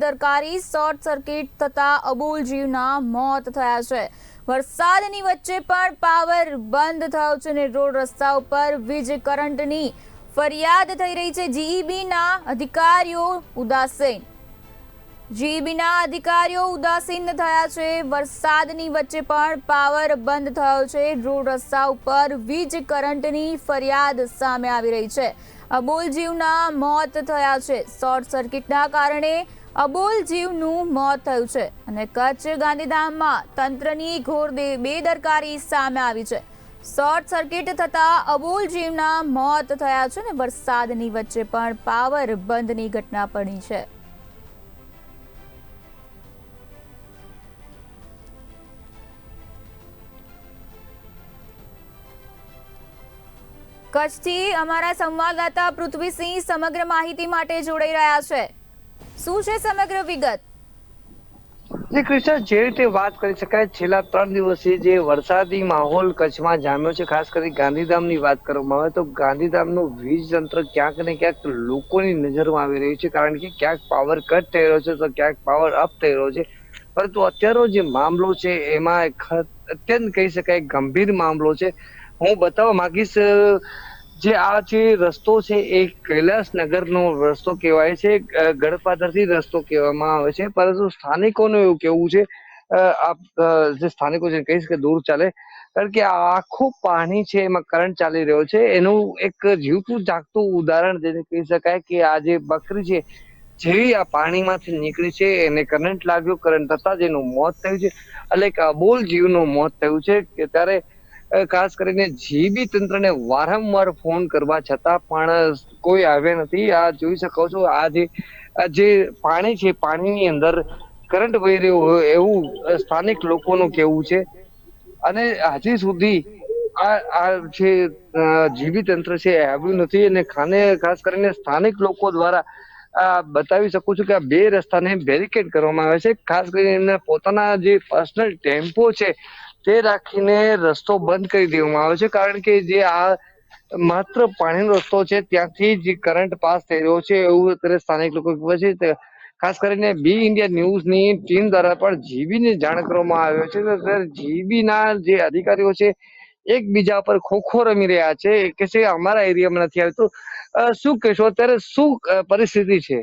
દરકારી short circuit થતા અબોલ જીવના મોત થયા છે. વરસાદની વચ્ચે પણ પાવર બંધ થયો છે અને રોડ રસ્તા ઉપર વીજ કરંટની ફરિયાદ થઈ રહી છે. જીઈબીના અધિકારીઓ ઉદાસીન. જીઈબીના અધિકારીઓ ઉદાસીન થયા છે. વરસાદની વચ્ચે પણ પાવર બંધ થયો છે. રોડ રસ્તા ઉપર વીજ કરંટની ફરિયાદ સામે આવી રહી છે. અબોલ જીવના મોત થયા છે. શોર્ટ સર્કિટના કારણે અબોલ જીવનું મોત થયું છે અને કચ્છ ગાંધીધામમાં તંત્રની ઘોર બેદરકારી સામે આવી છે. શોર્ટ સર્કિટ થતા અબોલ જીવના મોત થયા છે અને વરસાદની વચ્ચે પણ પાવર બંધની ઘટના બની છે. કચ્છથી અમારા સંવાદદાતા પૃથ્વીસિંહ સમગ્ર માહિતી માટે જોડાઈ રહ્યા છે. શું છે સમગ્ર વિગત? જે કૃષ્ણ, જે રીતે વાત કરી શકાય, છેલ્લા ત્રણ દિવસથી જે વરસાદી માહોલ કચ્છમાં જામ્યો છે, ખાસ કરી ગાંધીધામની વાત કરવામાં આવે તો ગાંધીધામનું વીજ તંત્ર ક્યાંક ને ક્યાંક લોકોની નજરમાં આવી રહ્યું છે, કારણ કે ક્યાંક પાવર કટ થઈ રહ્યો છે, તો ક્યાંક પાવર અપ થઈ રહ્યો છે. પરંતુ અત્યારનો જે મામલો છે, એમાં અત્યંત કહી શકાય ગંભીર મામલો છે. હું બતાવવા માંગીશ જે આ જે રસ્તો છે એ કૈલાસનગરનો રસ્તો કહેવાય છે ગળપાદરથી રસ્તો કહેવામાં આવે છે. પરંતુ સ્થાનિકોનું એવું કેવું છે આપ જે સ્થાનિકો છે કહીશ કે દૂર ચાલે. કારણ કે આખું પાણી છે એમાં કરંટ ચાલી રહ્યો છે. એનું એક જીવતું જાગતું ઉદાહરણ જેને કહી શકાય કે આ જે બકરી છે, જેવી આ પાણીમાંથી નીકળી છે, એને કરંટ લાગ્યો કરંટ થતા એનું મોત થયું છે. એટલે એક અબોલ જીવનું મોત થયું છે કે ત્યારે ખાસ કરીને જીબી તંત્રને વારંવાર ફોન કરવા છતાં પણ કોઈ આવ્યા નથી. આ જોઈ શકો છો, આ જે જે પાણી છે, પાણીની અંદર કરંટ વહી રહ્યો હોય એવું સ્થાનિક લોકોનું કહેવું છે. અને હજી સુધી આ આ જે જીબી તંત્ર છે આવ્યું નથી અને ખાને, ખાસ કરીને સ્થાનિક લોકો દ્વારા આ બતાવી શકું છું કે આ બે રસ્તાને બેરિકેડ કરવામાં આવે છે. ખાસ કરીને એમના પોતાના જે પર્સનલ ટેમ્પો છે તે રાખીને રસ્તો બંધ કરી દેવામાં આવે છે. કારણ કે જે આ માત્ર પાણીનો રસ્તો છે, ત્યાંથી જ કરંટ પાસ થઈ રહ્યો છે એવું અત્યારે સ્થાનિક લોકો કહે છે. ખાસ કરીને બી ઇન્ડિયા ન્યૂઝની ટીમ દ્વારા પણ જીબીને જાણ કરવામાં આવ્યો છે. અત્યારે જીબીના જે અધિકારીઓ છે, એકબીજા પર ખોખો રમી રહ્યા છે કે છે, અમારા એરિયામાં નથી આવતું. શું કહેશો? અત્યારે શું પરિસ્થિતિ છે?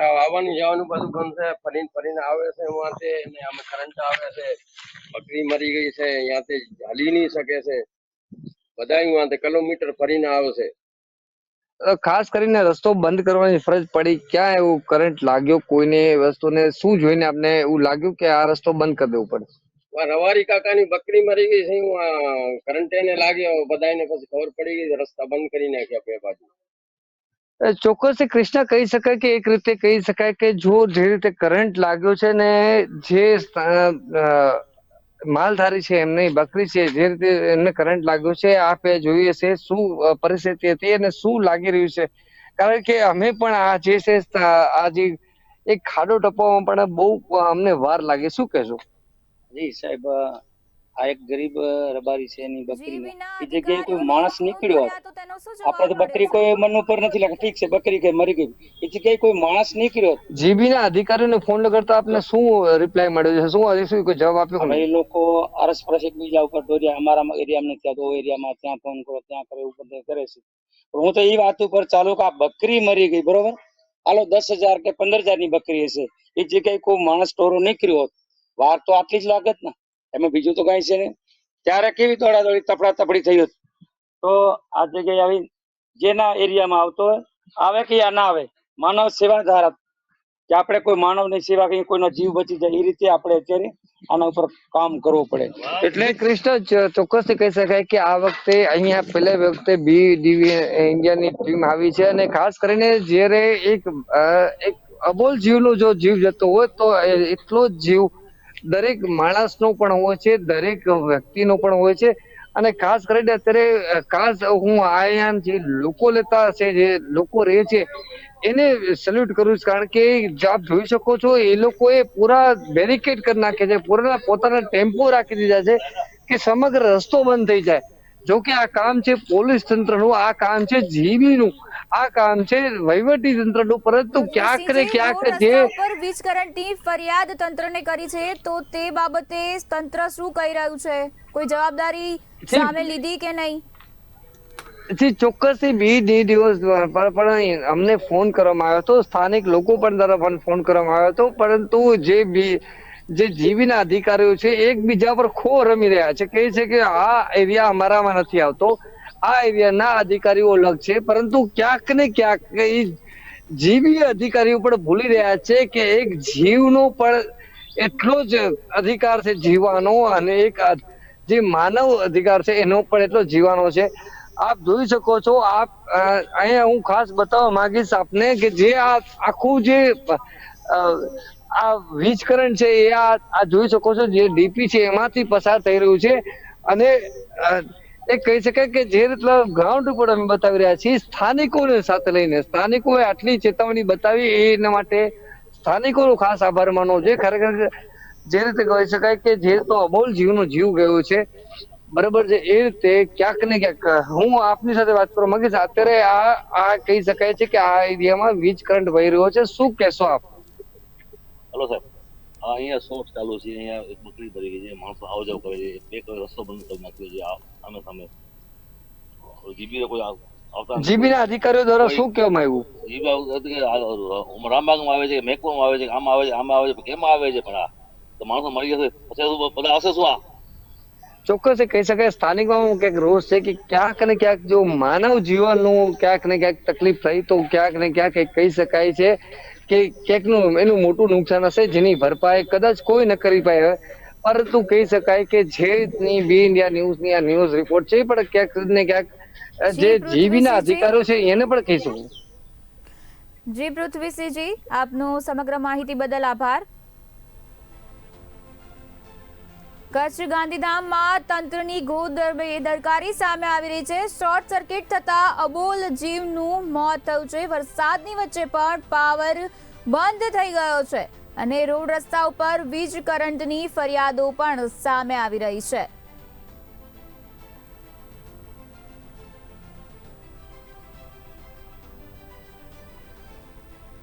આવવાનું જવાનું બધું બંધ છે. ફરીને ફરીને આવે છે વાંથી ને આમાં કરંટ આવે છે. બકરી મરી ગઈ છે ત્યાંથી હાલી નહીં શકે છે. બધા વાંધે કિલોમીટર ફરીને આવે છે. ખાસ કરીને રસ્તો બંધ કરવાની ફરજ પડી. ક્યાં એવું કરંટ લાગ્યો કોઈને વસ્તુને? શું જોઈને આપને એવું લાગ્યું કે આ રસ્તો બંધ કરી દેવો પડે? રવારી કાકાની બકરી મરી ગઈ છે કરંટ એને લાગ્યો. બધાને પછી ખબર પડી ગઈ રસ્તા બંધ કરી નાખ્યા બે બાજુ. અ, ચોક્કસથી કૃષ્ણ કહી શકાય કે એક રીતે કહી શકાય કે જો જે રીતે કરંટ લાગ્યો છે ને જે માલધારી છે એમની બકરી છે જે રીતે એમને કરંટ લાગ્યો છે આપે જોઈએ છે શું પરિસ્થિતિ હતી અને શું લાગી રહ્યું છે. કારણ કે અમે પણ આ જે છે આ જે એક ખાડો ટપવામાં પણ બહુ અમને વાર લાગે. શું કહેશો? જી સાહેબ આ એક ગરીબ રબારી છે એની બકરી. એ જગ્યાએ કોઈ માણસ નીકળ્યો કર્યા તો તેનો શું જવાબ આપણે તો બકરી કોઈ મન ઉપર નથી લાગતું. ઠીક છે બકરી કઈ મરી ગઈ. એ જગ્યાએ કોઈ માણસ નીકળ્યો જીબીના અધિકારીઓને ફોન કરતા આપને શું રિપ્લાય મળ્યો છે? શું હજી શું કોઈ જવાબ આપ્યો? એ લોકો અરસપરસ એકબીજા ઉપર દોર્યા. અમારા એરિયામાં ત્યાં તો એરિયામાં ત્યાં ફોન કરો ત્યાં કરે એવું બધે કરે છે. પણ હું તો એ વાત ઉપર ચાલુ કે આ બકરી મરી ગઈ બરોબર? હાલો દસ હજાર કે પંદર હજારની બકરી હશે. એ જગ્યાએ કોઈ માણસ ટોરો નીકળ્યો હોત વાર તો આટલી જ લાગત ને. એમાં બીજું તો કઈ છે નહીં. ત્યારે કેવી દોડાદોડી તપડા તપડી થઈ હતી? તો આ જગ્યાએ આવી જેના એરિયામાં આવતો હોય, આવે કે યા ના આવે, માનવ સેવા ધારા કે આપણે કોઈ માનવની સેવા કરીએ, કોઈનો જીવ બચી જાય, એ રીતે આપણે અત્યારે આના ઉપર કામ કરવું પડે. એટલે કૃષ્ણ ચોક્કસથી કહી શકાય કે આ વખતે અહીંયા પહેલા વખતે બી ડીવી ઇન્ડિયાની ટીમ આવી છે અને ખાસ કરીને જ્યારે એક એક અબોલ જીવનો જો જીવ જતો હોય, તો એટલો જ જીવ દરેક માણસનો પણ હોય છે, દરેક વ્યક્તિનો પણ હોય છે. અને ખાસ કરીને અત્યારે ખાસ હું આયાન જે લોકો લેતા છે જે લોકો રહે છે, એને સલ્યુટ કરું છું. કારણ કે આપ જોઈ શકો છો, એ લોકોએ પૂરા બેરિકેડ કરી નાખે છે. પૂરા પોતાના ટેમ્પો રાખી દીધા છે કે સમગ્ર રસ્તો બંધ થઈ જાય. જો કે આ કામ છે પોલીસ તંત્રનું આ કામ છે જીબીનું આ કામ છે વહીવટી તંત્રનું પરંતુ ક્યાંક ને ક્યાંક જે ઉપર વીજ કરંટની ફરિયાદ તંત્રને કરી છે તો તે બાબતે તંત્ર શું કહી રહ્યું છે? કોઈ જવાબદારી સામે લીધી કે નહીં? જી ચોક્કસથી બી બે દિવસ પણ અમને ફોન કરવામાં આવ્યો હતો સ્થાનિક લોકો પણ તરફ ફોન કરવામાં આવ્યો હતો પરંતુ જે બી જે જીવીના અધિકારીઓ છે, એકબીજા પર ખો રમી રહ્યા છે. કહે છે કે આ એરિયા અમારામાં નથી આવતો. આ એરિયાના અધિકારીઓ અલગ છે. પરંતુ ક્યાંક ને ક્યાંક એ જીવી અધિકારીઓ પણ ભૂલી રહ્યા છે કે એક જીવનો પણ એટલો જ અધિકાર છે જીવવાનો અને એક જે માનવ અધિકાર છે, એનો પણ એટલો જીવવાનો છે. આપ જોઈ શકો છો, આપ અહીંયા હું ખાસ બતાવવા માંગીશ આપને કે જે આ આખું જે આ વીજ કરંટ છે એ આ જોઈ શકો છો જે ડીપી છે એમાંથી પસાર થઈ રહ્યું છે. અને એ કહી શકાય કે જે રીતના ગ્રાઉન્ડ ઉપર અમે બતાવી રહ્યા છીએ, સ્થાનિકોને સાથે લઈને, સ્થાનિકોએ આટલી ચેતવણી બતાવી એના માટે સ્થાનિકોનો ખાસ આભાર માનવો જોઈએ. ખરેખર જે રીતે કહી શકાય કે જે તો અબોલ જીવનો જીવ ગયો છે, બરાબર છે, એ રીતે ક્યાંક ને ક્યાંક, હું આપની સાથે વાત કરવા માંગીશ, અત્યારે આ આ કહી શકાય છે કે આ એરિયામાં વીજ કરંટ વહી રહ્યો છે. શું કહેશો આપ? હલો સાહેબ. હા અહીંયા શોર્ટ ચાલુ છે? અહીંયા એક બકરી ભરી છે માણસો આવ જાવ કરે છે. બે કોઈ રસ્તો બંધ કરી નાખ્યો છે સામે. સામે જીબી કોઈ આવતા નથી. જીબી ના અધિકારીઓ દ્વારા શું કહેવામાં આવ્યું? જીબી રામબાગમાં આવે છે મેકવામાં આવે છે આમાં આવે છે આમાં આવે છે કેમ આવે છે પણ આ? તો માણસો મરી જશે. પછી શું બધા આવશે શું આ? ચોક્કસ એ કહી શકાય. સ્થાનિકોમાં ક્યાંક રોષ છે કે ક્યાંક ને ક્યાંક જો માનવ જીવનનું ક્યાંક ને ક્યાંક તકલીફ થઈ તો ક્યાંક ને ક્યાંક કહી શકાય છે. કે ક્યાંકનું એનું મોટું નુકસાન હશે જેની ભરપાઈ કદાચ કોઈ ન કરી પાય પરંતુ કહી શકાય કે જે બી ઇન્ડિયા ન્યૂઝની આ ન્યૂઝ રિપોર્ટ છે પણ ક્યાંક ને ક્યાંક જે જી, જીબીના અધિકારો છે એને પણ કહી શકું જી પૃથ્વીસિંહજી આપનો સમગ્ર માહિતી બદલ આભાર. કચ્છ ગાંધીધામમાં તંત્રની ઘોર દરકારી સામે આવી રહી છે. શોર્ટ સર્કિટ થતા અબોલ જીવનું મોત થયું છે. વરસાદની વચ્ચે પણ પાવર બંધ થઈ ગયો છે અને રોડ રસ્તા ઉપર વીજ કરંટની ફરિયાદો પણ સામે આવી રહી છે.